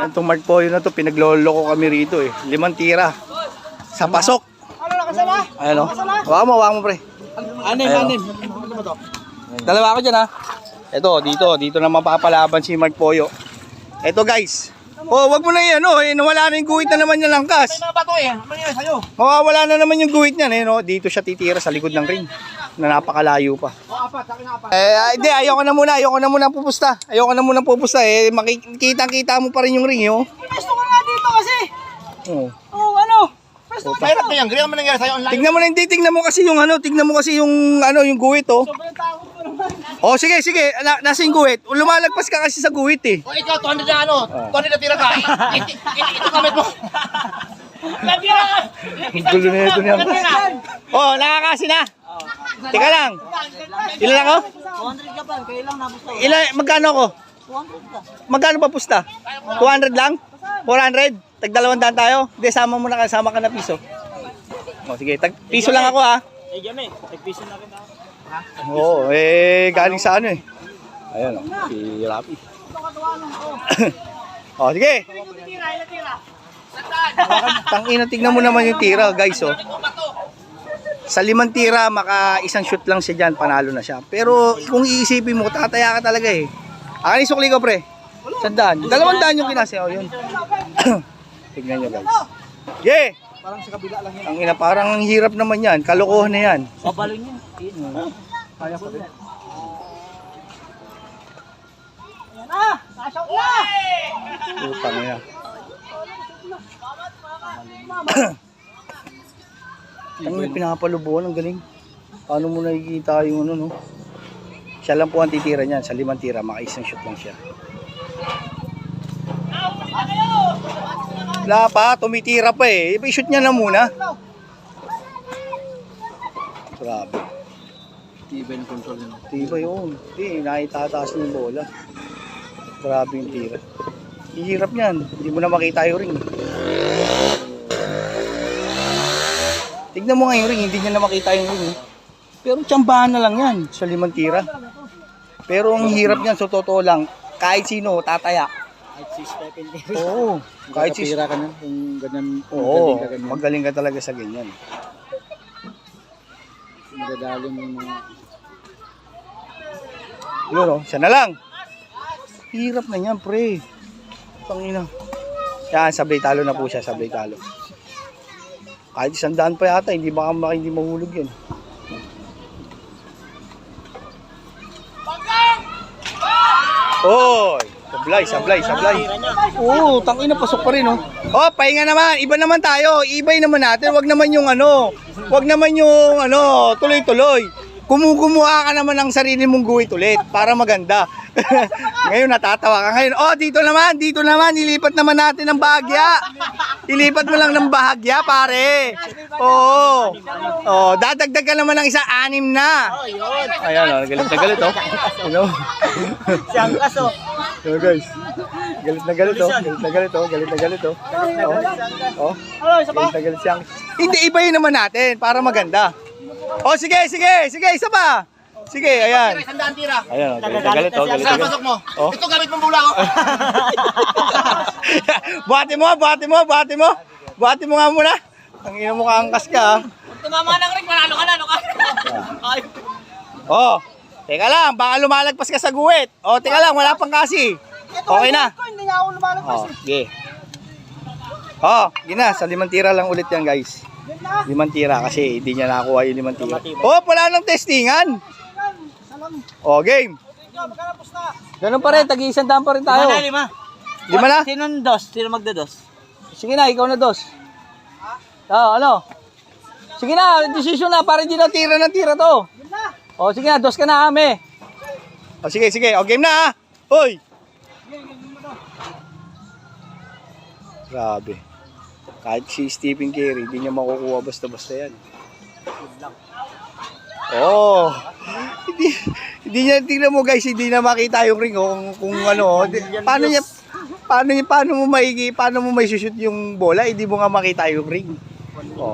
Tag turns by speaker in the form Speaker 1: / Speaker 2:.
Speaker 1: Yan itong Mark Poyo na to, pinaglolo ko kami rito eh. Limang tira. Sa pasok.
Speaker 2: Ano na kasama?
Speaker 1: Ayan o. Hawakan mo, hawakan mo pre.
Speaker 2: Anim,
Speaker 1: Ayan,
Speaker 2: anim.
Speaker 1: Dalawa ako dyan ha. Ito, dito, dito na mapapalaban si Mark Poyo. Ito guys. Oh, wag mo na yan, oh, eh, nawala na yung guhit na naman niya langkas.
Speaker 2: May mga bato eh. Ano yan sa'yo?
Speaker 1: Mawawala na naman yung guhit niyan, eh, no? Dito siya titira sa likod ng ring. Na napakalayo pa.
Speaker 2: O, apat. Akin apat.
Speaker 1: Eh, ah, hindi, ayoko na muna, ayoko na muna pupusta. Ayoko na muna pupusta, eh, makikita-kita mo pa rin yung ring, eh, oh.
Speaker 2: Gusto ko nga dito kasi.
Speaker 1: oh.
Speaker 2: Oh, ano? Gusto ko Mahirap na yan. Ganyan mo nangyari sa'yo online.
Speaker 1: Tignan mo na, hindi, tignan mo kasi yung ano, tignan mo kasi yung, ano, yung guhit, oh.
Speaker 2: Sobrang takot ko naman.
Speaker 1: Oh, sige, sige, na, nasa yung guhit. Lumalagpas ka kasi sa guhit, eh.
Speaker 2: O, ikaw, 200 na ano? 200 na tira ka. Ito, kamit mo.
Speaker 1: Ang gulo na ito niya. Oh, nakakasi na. Teka lang. Ilan lang ako?
Speaker 2: 200 ka pa. Kaya lang nabos ko.
Speaker 1: Ilan, magkano ako?
Speaker 2: 200 ka.
Speaker 1: Magkano pa pusta? 200 lang? 400? Tag dalawang daan tayo? Hindi, sama mo na, sama ka na piso. Oh, sige, tag piso lang ako ha.
Speaker 2: Eh, dyan eh. Nagpiso na rin ako.
Speaker 1: Oo, eh, galing sa ano eh. Ayan o, si Rapi. oh, sige. Tangina, tignan mo naman yung tira, guys, oh. Sa limang tira, maka isang shoot lang siya dyan, panalo na siya. Pero kung iisipin mo, tataya ka talaga eh. Akin yung sukli ko, pre. Sandaan. Dalawang daan yung kinasi. Oh, yun. Tignan nyo, guys. Yeah!
Speaker 2: Parang sa kabila lang yan.
Speaker 1: Ang ina, parang ang hirap naman yan. Kalokohan na yan.
Speaker 2: Babalo niya. Kaya pa rin. Yan na! Nashout na!
Speaker 1: Putang ina. Ang ina, pinapalubuhan. Ang galing. Paano mo nakikita yung ano, no? Siya lang po ang titira niyan. Sa limang tira, maka isang shoot lang siya. Wala pa, tumitira pa eh. I-shoot niya na muna. Grabe.
Speaker 2: Even control yun.
Speaker 1: Tiba yun. Hindi, nakitataas niya yung bola. Grabe yung tira. Hihirap niyan. Hindi mo na makita yung ring. Tignan mo nga yung ring, hindi niya na makita yung ring. eh. Pero tsambahan na lang yan sa limang tira. Pero ang hirap niyan, sa totoo lang, kahit sino, tataya.
Speaker 2: Kahit si Stephen Davis.
Speaker 1: Oo. Kahit si...
Speaker 2: ka na kung ganyan.
Speaker 1: Oo, magaling ka talaga sa ganyan.
Speaker 2: Magdadalim yung mga...
Speaker 1: Yun o, siya na lang. Hirap na yan, pre. Pangina. Yan, sabay talo na po siya, sabay talo. Kahit isang daan pa yata, hindi baka baka hindi mahulog yan. Oy! Sablay, sablay, sablay. Oo, tangina, pasok pa rin, oh. Oh, pahinga naman. Iba naman tayo. Ibay naman natin. Wag naman yung ano. Wag naman yung ano, tuloy-tuloy. Kumukumuha ka naman ng sarili mong guhit ulit para maganda. Ngayon natatawa ka ngayon. Oh, dito naman, dito naman. Ilipat naman natin ng bahagya. Ilipat mo lang ng bahagya, pare. Oo. Oh, dadagdag ka naman ng isa anim na.
Speaker 2: Oh, yun.
Speaker 1: Ayan, oh, galit na galit, oh. Ano?
Speaker 2: Siyang kaso.
Speaker 1: So guys, galit na galit oh. Galit na galit oh. Galit na galit oh. Oh. Oh.
Speaker 2: Isa pa?
Speaker 1: Galit na galit siyang. Hindi ibayin naman natin para maganda. Oh, sige, sige, sige, isa pa. Sige, ayan.
Speaker 2: Isang daan tira.
Speaker 1: Ayan, oh, galit galit oh. Galit galit.
Speaker 2: pasok mo?
Speaker 1: Oh.
Speaker 2: Ito gamit mong bula ko.
Speaker 1: buhati mo, buhati mo, buhati mo. Buhati mo nga muna. Ang ina mo kaangkas ka ah.
Speaker 2: Tumama ng ring, manalo ka na, ano ka? Ay.
Speaker 1: Oh. Teka lang, baka lumalagpas ka sa guwit. Oh, teka lang, wala pang kasi. Okay na.
Speaker 2: Hindi nga ako lumalagpas
Speaker 1: Oh, sige. Oh, gina, sa limang tira lang ulit yan, guys. Limang tira kasi hindi niya nakuha yung limang tira. Oh, wala nang testingan. Oh, game.
Speaker 2: Na.
Speaker 1: Ganun pa rin, tag-iisang daan pa rin tayo.
Speaker 2: Lima na, lima.
Speaker 1: Lima na?
Speaker 2: Sino ang dos? Sino magdados?
Speaker 1: Sige na, ikaw na dos. Oh, ano? Sige na, decision na, para hindi na tira ng tira to.
Speaker 2: Na.
Speaker 1: Oh, sige na, dos ka na, ame. Oh, sige, sige. Oh, game na, ha? Hoy! Grabe. Kahit si Stephen Curry, hindi niya makukuha basta-basta yan. Oh. Hindi, hindi niya tingnan mo guys, hindi na makita yung ring oh, kung, kung ano, oh. Di- paano niya paano niya paano mo maigi, paano mo may shoot yung bola, hindi mo nga makita yung ring. Oh.